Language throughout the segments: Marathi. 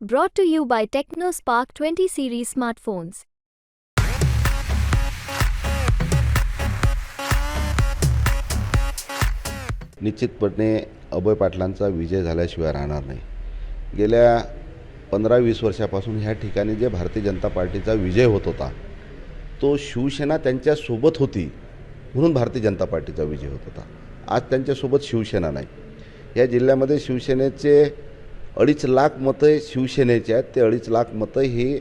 Brought to you by TechnoSpark 20 series smartphones. निश्चितपणे अभय पाटलांचा विजय झाल्याशिवाय राहणार नाही. गेल्या पंधरा वीस वर्षापासून ह्या ठिकाणी जे भारतीय जनता पार्टीचा विजय होत होता तो शिवसेना त्यांच्यासोबत होती म्हणून भारतीय जनता पार्टीचा विजय होत होता. आज त्यांच्यासोबत शिवसेना नाही. या जिल्ह्यामध्ये शिवसेनेचे अडीच लाख मतं शिवसेनेचे आहेत. ते अडीच लाख मतं हे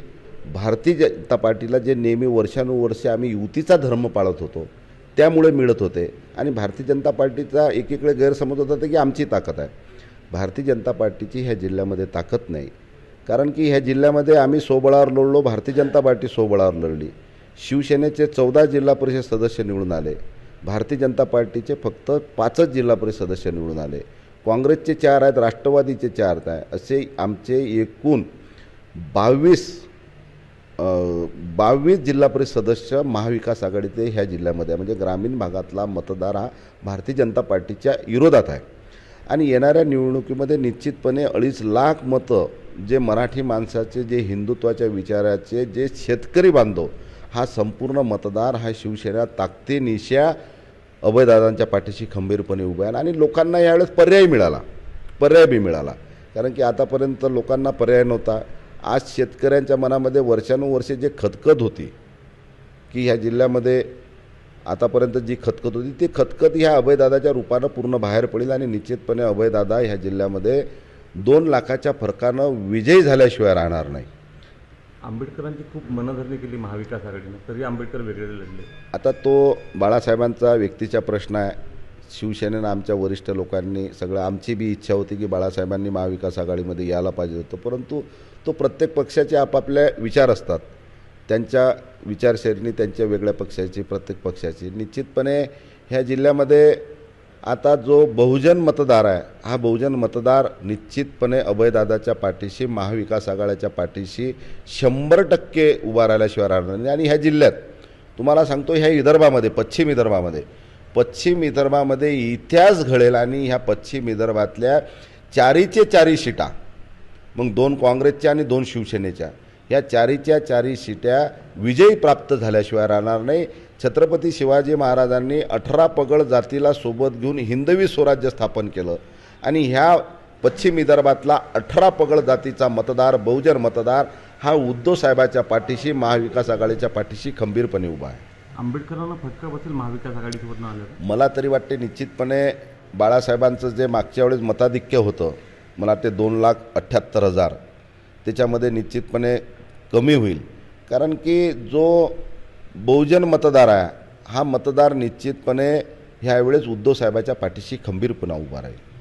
भारतीय जनता पार्टीला जे नेहमी वर्षानुवर्षे आम्ही युतीचा धर्म पाळत होतो त्यामुळे मिळत होते. आणि भारतीय जनता पार्टीचा एकीकडे गैरसमज होता ते की आमची ताकद आहे. भारतीय जनता पार्टीची ह्या जिल्ह्यामध्ये ताकद नाही. कारण की ह्या जिल्ह्यामध्ये आम्ही सोबळावर लढलो भारतीय जनता पार्टी सोबळावर लढली. शिवसेनेचे चौदा जिल्हा परिषद सदस्य निवडून आले. भारतीय जनता पार्टीचे फक्त पाचच जिल्हा परिषद सदस्य निवडून आले. काँग्रेसचे चार आहेत राष्ट्रवादीचे चार आहे असे आमचे एकूण बावीस बावीस जिल्हा परिषद सदस्य महाविकास आघाडीचे ह्या जिल्ह्यामध्ये आहे. म्हणजे ग्रामीण भागातला मतदार हा भारतीय जनता पार्टीच्या विरोधात आहे आणि येणाऱ्या निवडणुकीमध्ये निश्चितपणे अडीच लाख मतं जे मराठी माणसाचे जे हिंदुत्वाच्या विचाराचे जे शेतकरी बांधव हा संपूर्ण मतदार हा शिवसेना ताकदीनिशा अभयदादांच्या पाठीशी खंबीरपणे उभे आहे. आणि लोकांना यावेळेस पर्याय मिळाला. पर्याय बी मिळाला. कारण की आतापर्यंत लोकांना पर्याय नव्हता. आज शेतकऱ्यांच्या मनामध्ये वर्षानुवर्षे जे खतखत होती की ह्या जिल्ह्यामध्ये आतापर्यंत जी खतखत होती ती खतखत ह्या अभयदादाच्या रूपानं पूर्ण बाहेर पडेल आणि निश्चितपणे अभयदादा ह्या जिल्ह्यामध्ये दोन लाखाच्या फरकानं विजयी झाल्याशिवाय राहणार नाही. आंबेडकरांची खूप मनधरणी केली महाविकास आघाडीनं तरी आंबेडकर वेगळे लढले. आता तो बाळासाहेबांचा व्यक्तीचा प्रश्न आहे. शिवसेनेनं आमच्या वरिष्ठ लोकांनी सगळं आमची बी इच्छा होती की बाळासाहेबांनी महाविकास आघाडीमध्ये यायला पाहिजे होतं परंतु तो प्रत्येक पक्षाचे आपापले विचार असतात. त्यांच्या विचारसरणी त्यांच्या वेगळ्या पक्षाची प्रत्येक पक्षाची. निश्चितपणे ह्या जिल्ह्यामध्ये आता जो बहुजन मतदार आहे हा बहुजन मतदार निश्चितपणे अभयदादाच्या पाठीशी महाविकास आघाडीच्या पाठीशी शंभर टक्के उभा राहिल्याशिवाय राहणार नाही. आणि ह्या जिल्ह्यात तुम्हाला सांगतो ह्या विदर्भामध्ये पश्चिम विदर्भामध्ये पश्चिम विदर्भामध्ये इतिहास घडेल आणि ह्या पश्चिम विदर्भातल्या चारीचे चारी शिटा मग दोन काँग्रेसच्या आणि दोन शिवसेनेच्या या चारीच्या चारी शिट्या विजयी प्राप्त झाल्याशिवाय राहणार नाही. छत्रपती शिवाजी महाराजांनी अठरा पगड जातीला सोबत घेऊन हिंदवी स्वराज्य स्थापन केलं. आणि ह्या पश्चिम विदर्भातला अठरा पगड जातीचा मतदार बहुजन मतदार हा उद्धव साहेबाच्या पाठीशी महाविकास आघाडीच्या पाठीशी खंबीरपणे उभा आहे. आंबेडकरांना फटका बसेल महाविकास आघाडीसोबत आलं मला तरी वाटते निश्चितपणे बाळासाहेबांचं जे मागच्या वेळेस मताधिक्य होतं मला ते दोन लाख अठ्ठ्याहत्तर हजार त्याच्यामध्ये निश्चितपणे कमी होईल. कारण की जो बहुजन मतदार आहे. हा मतदार निश्चितपणे ह्यावेळेस उद्धव साहेबाच्या पाठीशी खंबीरपणा उभा राहील.